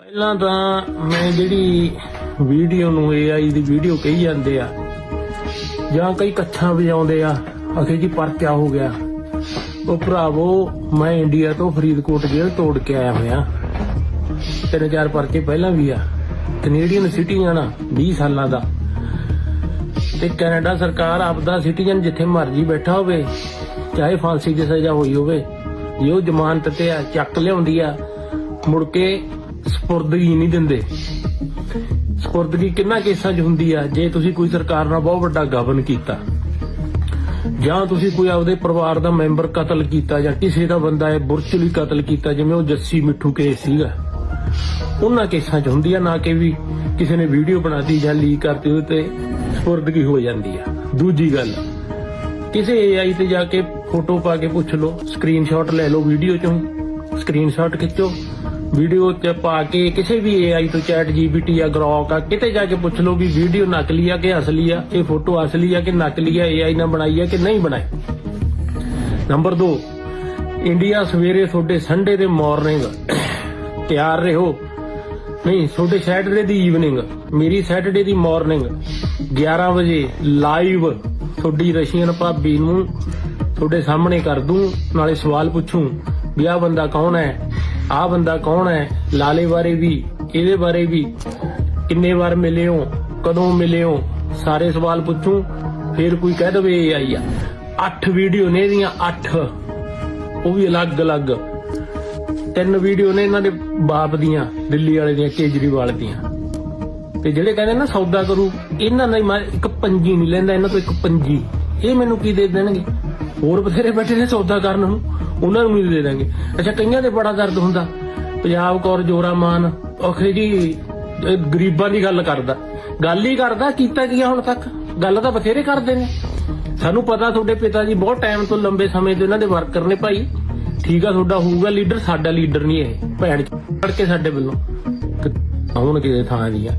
ਪਹਿਲਾਂ ਤਾਂ ਮੈਂ ਜਿਹੜੀ ਵੀਡੀਓ ਨੂੰ AI ਦੀ ਵੀਡੀਓ ਕਹੀ ਜਾਂਦੇ ਆ, ਜਾਂ ਕਈ ਕੱਛਾਂ ਵਜਾਉਂਦੇ ਆ, ਅਖੇ ਜੀ ਪਰਚਾ ਹੋ ਗਿਆ। ਉਹ ਭਰਾਵੋ, ਮੈਂ ਇੰਡੀਆ ਤੋਂ ਫਰੀਦਕੋਟ ਜੇਲ੍ਹ ਤੋੜ ਕੇ ਆਇਆ ਹੋਇਆ। ਤਿੰਨ ਚਾਰ ਪਰਚੇ ਪਹਿਲਾਂ ਵੀ ਆ। ਕੈਨੇਡੀਅਨ ਸਿਟੀਜ਼ਨ ਆ 20 ਸਾਲਾਂ ਦਾ। ਤੇ ਕੈਨੇਡਾ ਸਰਕਾਰ ਆਪਦਾ ਸਿਟੀਜ਼ਨ ਜਿੱਥੇ ਮਰਜ਼ੀ ਬੈਠਾ ਹੋਵੇ, ਚਾਹੇ ਫਾਂਸੀ ਦੀ ਸਜ਼ਾ ਹੋਈ ਹੋਵੇ, ਜੇ ਉਹ ਜ਼ਮਾਨਤ ਤੇ ਆ, ਚੱਕ ਲਿਆਉਂਦੀ ਆ, ਮੁੜ ਕੇ ਸਪੁਰਦਗੀ ਨਹੀਂ ਦਿੰਦੇ। ਸਪੁਰਦਗੀ ਕਿੰਨਾ ਕੇਸਾਂ 'ਚ ਹੁੰਦੀ ਆ? ਜੇ ਤੁਸੀਂ ਕੋਈ ਸਰਕਾਰ ਨਾਲ ਬਹੁਤ ਵੱਡਾ ਗਵਨ ਕੀਤਾ, ਜਾਂ ਤੁਸੀਂ ਕੋਈ ਆਪਦੇ ਪਰਿਵਾਰ ਦਾ ਮੈਂਬਰ ਕਤਲ ਕੀਤਾ, ਜਾਂ ਕਿਸੇ ਦਾ ਬੰਦਾ ਹੈ ਬੁਰਚਲੀ ਕਤਲ ਕੀਤਾ, ਜਿਵੇਂ ਉਹ ਜੱਸੀ ਮਿੱਠੂ ਕੇਸ ਸੀਗਾ, ਉਹਨਾਂ ਕੇਸਾਂ 'ਚ ਹੁੰਦੀ ਆ, ਨਾ ਕਿ ਵੀ ਕਿਸੇ ਨੇ ਵੀਡੀਓ ਬਣਾਤੀ ਜਾਂ ਲੀਕ ਕਰਤੀ, ਉਹਦੇ ਤੇ ਸਪੁਰਦਗੀ ਹੋ ਜਾਂਦੀ ਆ। ਦੂਜੀ ਗੱਲ, ਕਿਸੇ AI ਤੇ ਜਾ ਕੇ ਫੋਟੋ ਪਾ ਕੇ ਪੁੱਛ ਲਓ ਸਕਰੀਨਸ਼ਾਟ ਲੈ ਲਓ, ਵੀਡੀਓ ਚੋਂ ਸਕਰੀਨਸ਼ਾਟ ਖਿੱਚੋ ਵੀਡੀਓ ਤੇ ਪਾ ਕੇ ਕਿਸੇ ਵੀ AI ਤੋਂ ਚੈਟ ਜੀਪੀਟੀ ਜਾਂ ਗਰੋਕ ਆ, ਕਿਤੇ ਜਾ ਕੇ ਪੁੱਛ ਲਓ ਵੀ ਵੀਡੀਓ ਨਕਲੀ ਆ ਕਿ ਅਸਲੀ ਆ, ਇਹ ਫੋਟੋ ਅਸਲੀ ਆ ਕਿ ਨਕਲੀ ਆ AI ਨੇ ਬਣਾਈ ਆ ਕਿ ਨਹੀਂ ਬਣਾਈ? ਨੰਬਰ 2 ਇੰਡੀਆ ਸਵੇਰੇ ਤੁਹਾਡੇ ਸੰਡੇ ਦੇ ਮਾਰਨਿੰਗ ਤਿਆਰ ਰਹੋ। ਨਹੀਂ, ਤੁਹਾਡੇ ਸੈਟਰਡੇ ਦੀ ਈਵਨਿੰਗ ਮੇਰੀ ਸੈਟਰਡੇ ਦੀ ਮਾਰਨਿੰਗ 11 ਵਜੇ ਲਾਈਵ ਤੁਹਾਡੀ ਰਸ਼ੀਅਨ ਭਾਬੀ ਨੂੰ ਤੁਹਾਡੇ ਸਾਹਮਣੇ ਕਰ ਦੂੰ, ਨਾਲੇ ਸਵਾਲ ਪੁੱਛੂੰ ਵੀ ਆਹ ਬੰਦਾ ਕੌਣ ਹੈ? ਆਹ ਬੰਦਾ ਕੌਣ ਹੈ? ਲਾਲੇ ਬਾਰੇ ਵੀ ਇਹਦੇ ਬਾਰੇ ਵੀ ਕਿੰਨੇ ਵਾਰ ਮਿਲੇ ਹੋ, ਕਦੋਂ ਮਿਲੇ ਹੋ, ਸਾਰੇ ਸਵਾਲ ਪੁੱਛੂੰ, ਫਿਰ ਕੋਈ ਕਹਿ ਦਵੇ ਇਹ ਆਈ ਆ। 8 ਵੀਡੀਓ ਨੇ ਇਹਦੀਆਂ 8 ਉਹ ਵੀ ਅਲੱਗ-ਅਲੱਗ ਤਿੰਨ ਵੀਡੀਓ ਨੇ ਇਹਨਾਂ ਦੇ ਬਾਪ ਦੀਆਂ, ਦਿੱਲੀ ਵਾਲੇ ਦੀਆਂ, ਕੇਜਰੀਵਾਲ ਦੀਆਂ। ਤੇ ਜਿਹੜੇ ਕਹਿੰਦੇ ਨਾ ਸੌਦਾ ਕਰੂ, ਇਹਨਾਂ ਦਾ ਹੀ ਇੱਕ ਪੰਜੀ ਨਹੀਂ ਲੈਂਦਾ, ਇਹਨਾਂ ਤੋਂ ਇੱਕ ਪੰਜੀ। ਇਹ ਮੈਨੂੰ ਕੀ ਦੇ ਦੇਣਗੇ? ਹੋਰ ਬਥੇਰੇ ਬੈਠੇ ਨੇ ਸੌਦਾ ਕਰਨ ਨੂੰ। ਉਹਨਾਂ ਨੂੰ ਵੀ ਦੇ ਦਾਂਗੇ ਅੱਛਾ, ਕਈਆਂ ਦੇ ਬੜਾ ਦਰਦ ਹੁੰਦਾ। ਪੰਜਾਬ ਕੌਰ ਜੋਰਾ ਮਾਨ, ਔਖੇ ਜੀ ਗਰੀਬਾਂ ਦੀ ਗੱਲ ਕਰਦਾ। ਗੱਲ ਹੀ ਕਰਦਾ, ਕੀਤਾ ਕੀ ਹੁਣ ਤੱਕ? ਗੱਲ ਤਾਂ ਬਥੇਰੇ ਕਰਦੇ ਨੇ। ਸਾਨੂੰ ਪਤਾ ਤੁਹਾਡੇ ਪਿਤਾ ਜੀ ਬਹੁਤ ਟਾਈਮ ਤੋਂ ਲੰਬੇ ਸਮੇਂ ਤੋਂ ਇਹਨਾਂ ਦੇ ਵਰਕਰ ਨੇ ਭਾਈ। ਠੀਕ ਆ, ਤੁਹਾਡਾ ਹੋਊਗਾ ਲੀਡਰ ਸਾਡਾ ਲੀਡਰ ਨਹੀਂ ਇਹ। ਭੈਣ ਚੜ ਕੇ ਸਾਡੇ ਵੱਲੋਂ। ਹੁਣ ਕਿਸੇ ਥਾਂ ਦੀ ਆ